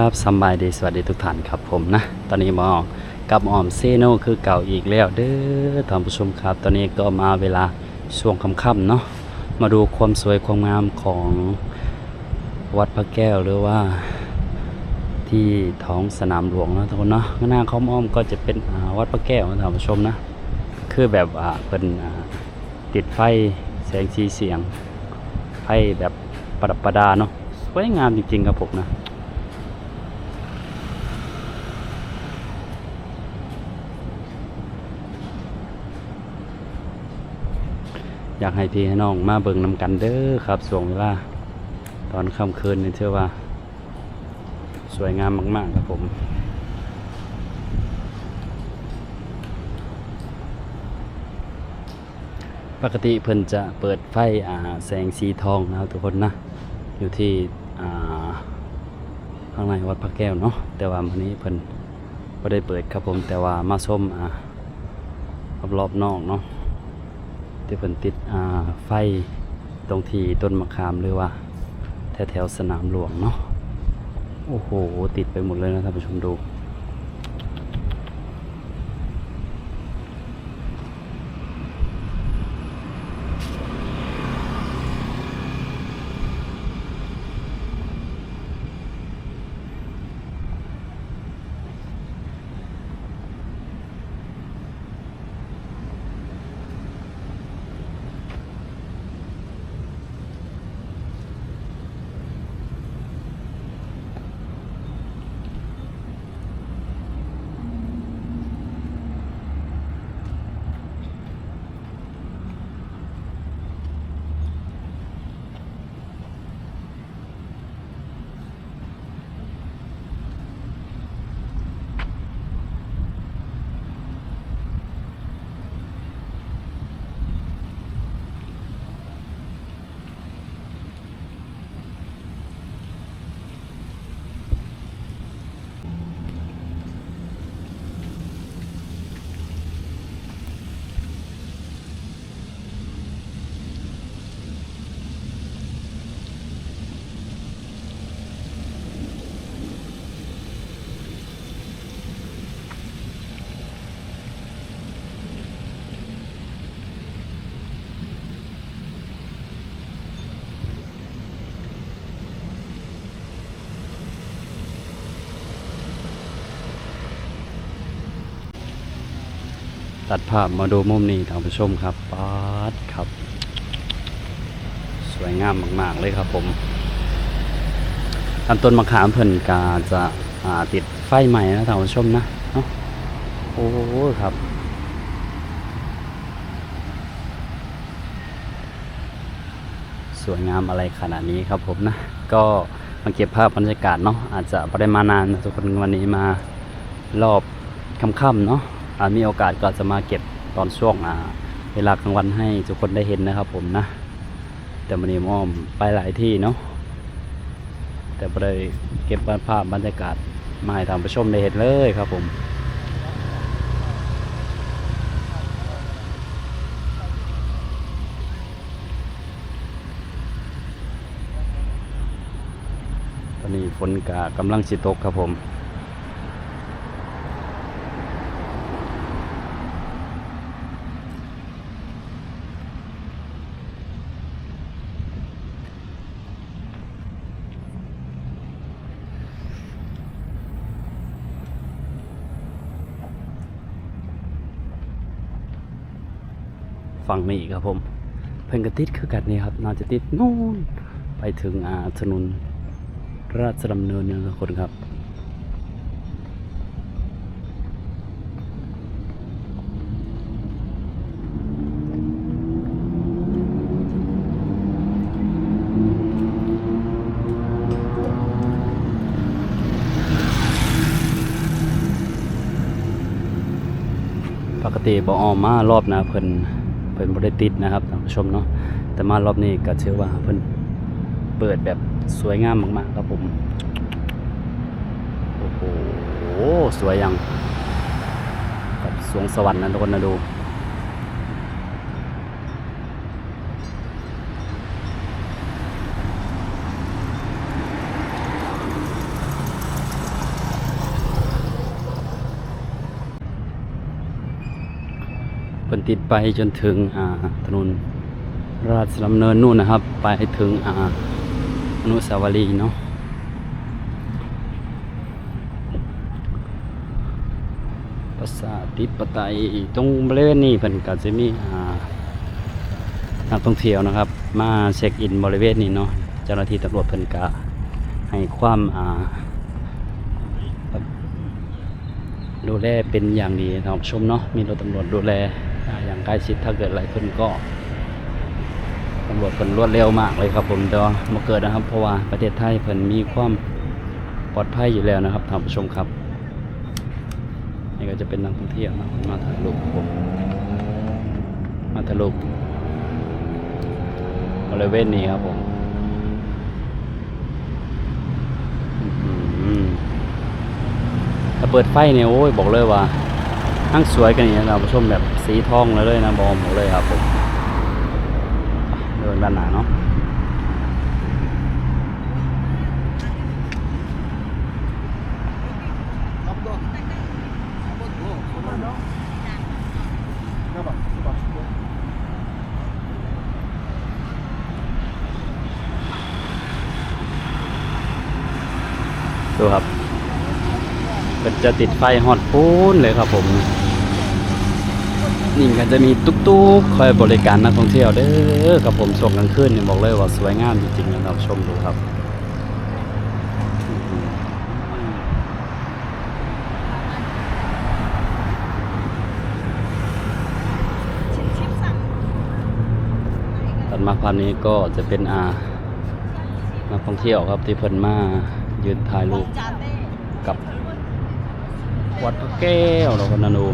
ครับสบายดีสวัสดีทุกท่านครับผมนะ ตอนนี้มองกับออมเซโนคือเก่าอีกแล้วเด้อท่านผู้ชมครับ ตอนนี้ก็มาเวลาช่วงค่ำๆเนาะมาดูความสวยความงามของวัดพระแก้วหรือว่า ที่ท้องสนามหลวงนะทุกคนเนาะหน้าขาอ้อมก็จะเป็นวัดพระแก้วนะท่านผู้ชมนะ คือแบบอ่าเป็นติดไฟแสงสีเสียงไฟแบบประดับประดาเนาะสวยงามจริงๆครับผมนะ อยากให้พี่ให้น้องมาเบิ่งนำกันเด้อครับช่วงเวลาตอนค่ำคืนนี่เชื่อว่า สวยงามมาก ๆ ครับผมปกติเพิ่นจะเปิดไฟแสงสีทองนะครับทุกคนนะ อยู่ที่ข้างในวัดพระแก้วเนาะแต่ว่าวันนี้เพิ่นบ่ได้เปิดครับผมแต่ว่ามาชมอ่ารอบๆนอกเนาะ ที่เพิ่นติดไฟตรงที่ต้นมะขามหรือว่าแถวแถวสนามหลวงเนาะโอ้โห ติดไปหมดเลยนะท่านผู้ชมดู ตัดภาพมาดูมุมนี้ท่านผู้ชมครับปาดครับ สวยงามมาก ๆ เลยครับผมลำต้นมะขามเพิ่นกาจะาติดไฟใหม่นะท่านผู้ชมนะเนาะโอ้ครับ สวยงามอะไรขนาดนี้ครับผมนะ ก็มาเก็บภาพบรรยากาศเนาะอาจจะไม่ได้มานานนะทุกคนวันนี้มารอบค่ำๆเนาะ มีโอกาสก็จะมาเก็บตอนช่วงอ่าเวลากลางวันให้ทุกคนได้เห็นนะครับผมนะ แต่วันนี้มอมไปหลายที่เนาะแต่ไม่ได้เก็บภาพบรรยากาศมาให้ท่านผู้ชมได้เห็นเลยครับผมตอนนี้ฝนกากำลังสิตกครับผม ฝั่งนี้ครับผม เพิ่นกระติดคือกันนี่ครับน่าจะติดนู่นไปถึงอาถนนราชดำเนินนะทุกคนครับปกติบออมมารอบนะเพิ่น เพิ่นบ่ได้ติดนะครับท่านผู้ชมเนาะแต่มารอบนี้ก็เชื่อว่าเพิ่นเปิดแบบสวยงามมากๆครับผมโอ้โหสวยยังกับสวงสวรรค์นะทุกคนนะดู พิ่ นติดไปจนถึงอ่าถนนราชดำเนินนู่นนะครับ ไปถึงอ่าอนุสาวรีย์เนาะปราสาติปไตยตรงบริเวณนี้เพิ่นก็จะมีอ่านักท่องเที่ยวนะครับ มาเช็คอินบริเวณนี้เนาะเจ้าหน้าที่ตำรวจเพิ่นก็ให้ความอ่าดูแลเป็นอย่างดีท่านผู้ชมเนาะมีรถตำรวจดูแล อย่างใกล้ชิดถ้าเกิดอะไรขึ้นก็ตำรวจเพิ่นรวดเร็วมากเลยครับผมแต่ว่ามาเกิดนะครับ เพราะว่าประเทศไทยเพิ่นมีความปลอดภัยอยู่แล้วนะครับท่านผู้ชมครับ นี่ก็จะเป็นนักท่องเที่ยวนะมาถ่ายรูปผมมาถ่ายรูปบริเวณนี้ครับผมถ้าเปิดไฟเนี่ยโอ้ยบอกเลยว่า ทั้งสวยกันนี่นะผู้ชมแบบสีทองเลยเลยนะบอมเลยครับผมเดินด้านหน้าเนาะดูครับเป็นจะติดไฟฮอตปูนเลยครับผม นี่ก็จะมีตุ๊กๆ คอยบริการนักท่องเที่ยวเด้อครับผมช่วงกลางคืนเนี่ยบอกเลยว่าสวยงามจริงๆนะครับชมดูครับถัดมาภาพนี้ก็จะเป็นอานักท่องเที่ยวครับที่เพิ่นมายืนถ่ายรูปกับวัดพระแก้วเราก็นานู